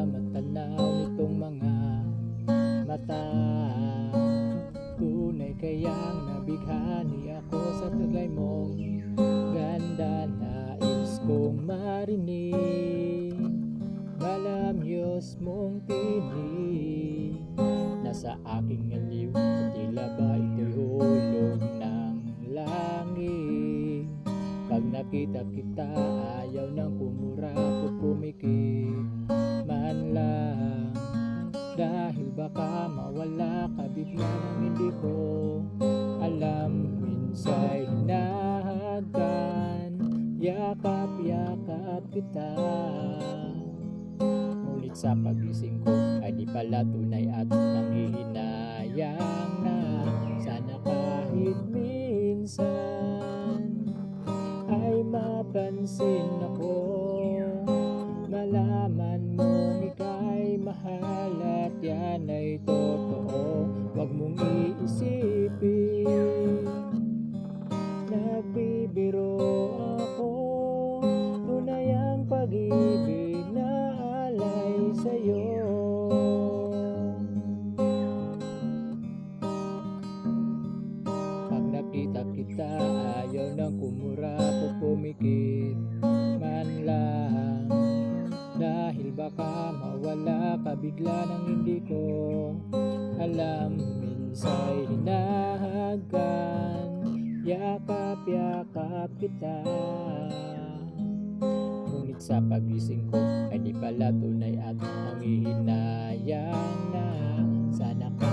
matanaw nitong mga mata. Tunay kayang nabighani ako sa taglay mong ganda Nais kong marinig. Malamyos mong tinig Nasa aking aliw Tila ba ito'y hulog ng Pag nakita kita Ayaw nang kumura o pumikit Man lang. Dahil baka mawala ka bigla nang hindi ko Alam minsa'y hinahagan. Yakap-yakap kita. Ngunit sa pagising ko ay di pala tunay at nanghihinayang na. Sana kahit minsan ay mapansin ako mahal at yan ay totoo. Huwag mong iisipin Nagbibiro ako. Tunay ang pag-ibig na alay sa'yo. Pag nakita kita ayaw nang kumura o pumikit Dahil baka mawala ka bigla nang hindi ko Alam. Minsa'y hinahagan Yakap-yakap kita. Ngunit sa pagising ko ay di pala tunay at nanghihinayang na. Sana kahit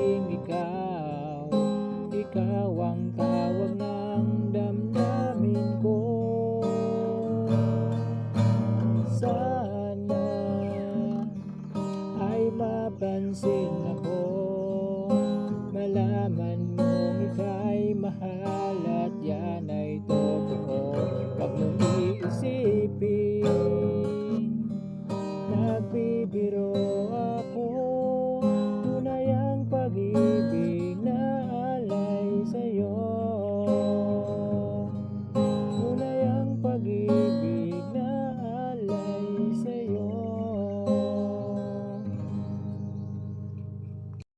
aking ikaw. Ikaw ang tawag ng damdamin ko. Sana ay mapansin ako. Malaman mo ika'y mahal at yan ay totoo. Huwag mong iisipin. Nagbibiro ako. pag-ibig.